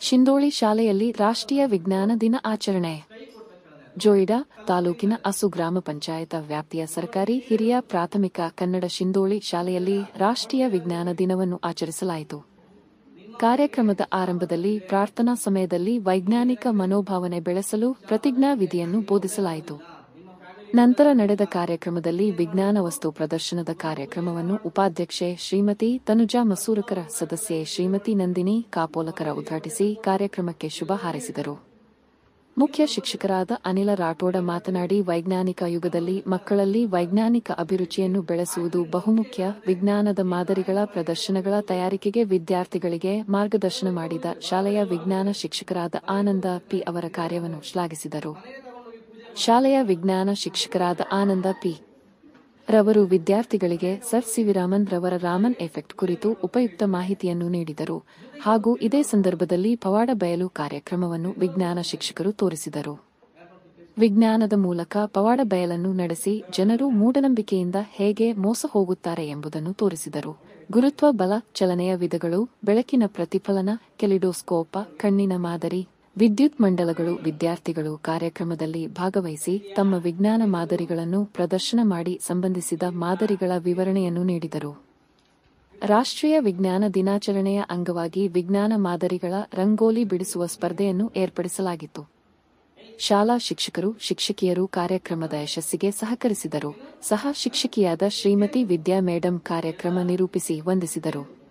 ಶಿಂದೋಳಿ ಶಾಲೆಯಲ್ಲಿ ರಾಷ್ಟ್ರೀಯ ವಿಜ್ಞಾನ ದಿನ ಆಚರಣೆ. ಜೋಯಿಡಾ ತಾಲೂಕಿನ ಅಸು ಗ್ರಾಮ ಪಂಚಾಯತ ವ್ಯಾಪ್ತಿಯ ಸರ್ಕಾರಿ ಹಿರಿಯ ಪ್ರಾಥಮಿಕ ಕನ್ನಡ ಶಿಂದೋಳಿ ಶಾಲೆಯಲ್ಲಿ ರಾಷ್ಟ್ರೀಯ ವಿಜ್ಞಾನ ದಿನವನ್ನು ಆಚರಿಸಲಾಯಿತು. ಕಾರ್ಯಕ್ರಮದ ಆರಂಭದಲ್ಲಿ ಪ್ರಾರ್ಥನಾ ಸಮಯದಲ್ಲಿ ವೈಜ್ಞಾನಿಕ ಮನೋಭಾವನೆ ಬೆಳೆಸಲು ಪ್ರತಿಜ್ಞಾ ವಿಧಿಯನ್ನು ಬೋಧಿಸಲಾಯಿತು. ನಂತರ ನಡೆದ ಕಾರ್ಯಕ್ರಮದಲ್ಲಿ ವಿಜ್ಞಾನ ವಸ್ತು ಪ್ರದರ್ಶನದ ಕಾರ್ಯಕ್ರಮವನ್ನು ಉಪಾಧ್ಯಕ್ಷೆ ಶ್ರೀಮತಿ ತನುಜಾ ಮಸೂರಕರ ಸದಸ್ಯೆ ಶ್ರೀಮತಿ ನಂದಿನಿ ಕಾಪೋಲಕರ ಉದ್ಘಾಟಿಸಿ ಕಾರ್ಯಕ್ರಮಕ್ಕೆ ಶುಭ ಹಾರೈಸಿದರು. ಮುಖ್ಯ ಶಿಕ್ಷಕರಾದ ಅನಿಲ ರಾಠೋಡ ಮಾತನಾಡಿ, ವೈಜ್ಞಾನಿಕ ಯುಗದಲ್ಲಿ ಮಕ್ಕಳಲ್ಲಿ ವೈಜ್ಞಾನಿಕ ಅಭಿರುಚಿಯನ್ನು ಬೆಳೆಸುವುದು ಬಹುಮುಖ್ಯ. ವಿಜ್ಞಾನದ ಮಾದರಿಗಳ ಪ್ರದರ್ಶನಗಳ ತಯಾರಿಕೆಗೆ ವಿದ್ಯಾರ್ಥಿಗಳಿಗೆ ಮಾರ್ಗದರ್ಶನ ಮಾಡಿದ ಶಾಲೆಯ ವಿಜ್ಞಾನ ಶಿಕ್ಷಕರಾದ ಆನಂದ ಪಿ ಅವರ ಕಾರ್ಯವನ್ನು ಶ್ಲಾಘಿಸಿದರು. ಶಾಲೆಯ ವಿಜ್ಞಾನ ಶಿಕ್ಷಕರಾದ ಆನಂದ ಪಿ. ರವರು ವಿದ್ಯಾರ್ಥಿಗಳಿಗೆ ಸರ್ ಸಿ ವಿ ರಾಮನ್ ರವರ ರಾಮನ್ ಎಫೆಕ್ಟ್ ಕುರಿತು ಉಪಯುಕ್ತ ಮಾಹಿತಿಯನ್ನು ನೀಡಿದರು ಹಾಗೂ ಇದೇ ಸಂದರ್ಭದಲ್ಲಿ ಪವಾಡ ಬಯಲು ಕಾರ್ಯಕ್ರಮವನ್ನು ವಿಜ್ಞಾನ ಶಿಕ್ಷಕರು ತೋರಿಸಿದರು. ವಿಜ್ಞಾನದ ಮೂಲಕ ಪವಾಡ ಬಯಲನ್ನು ನಡೆಸಿ ಜನರು ಮೂಢನಂಬಿಕೆಯಿಂದ ಹೇಗೆ ಮೋಸ ಹೋಗುತ್ತಾರೆ ಎಂಬುದನ್ನು ತೋರಿಸಿದರು. ಗುರುತ್ವ ಬಲ ಚಲನೆಯ ವಿಧಗಳು, ಬೆಳಕಿನ ಪ್ರತಿಫಲನ, ಕೆಲಿಡೋಸ್ಕೋಪ, ಕಣ್ಣಿನ ಮಾದರಿ ವಿದ್ಯುತ್ ಮಂಡಲಗಳು ವಿದ್ಯಾರ್ಥಿಗಳು ಕಾರ್ಯಕ್ರಮದಲ್ಲಿ ಭಾಗವಹಿಸಿ ತಮ್ಮ ವಿಜ್ಞಾನ ಮಾದರಿಗಳನ್ನು ಪ್ರದರ್ಶನ ಮಾಡಿ ಸಂಬಂಧಿಸಿದ ಮಾದರಿಗಳ ವಿವರಣೆಯನ್ನು ನೀಡಿದರು. ರಾಷ್ಟ್ರೀಯ ವಿಜ್ಞಾನ ದಿನಾಚರಣೆಯ ಅಂಗವಾಗಿ ವಿಜ್ಞಾನ ಮಾದರಿಗಳ ರಂಗೋಲಿ ಬಿಡಿಸುವ ಸ್ಪರ್ಧೆಯನ್ನು ಏರ್ಪಡಿಸಲಾಗಿತ್ತು. ಶಾಲಾ ಶಿಕ್ಷಕರು, ಶಿಕ್ಷಕಿಯರು ಕಾರ್ಯಕ್ರಮದ ಯಶಸ್ಸಿಗೆ ಸಹಕರಿಸಿದರು. ಸಹ ಶಿಕ್ಷಕಿಯಾದ ಶ್ರೀಮತಿ ವಿದ್ಯಾ ಮೇಡಂ ಕಾರ್ಯಕ್ರಮ ನಿರೂಪಿಸಿ ವಂದಿಸಿದರು.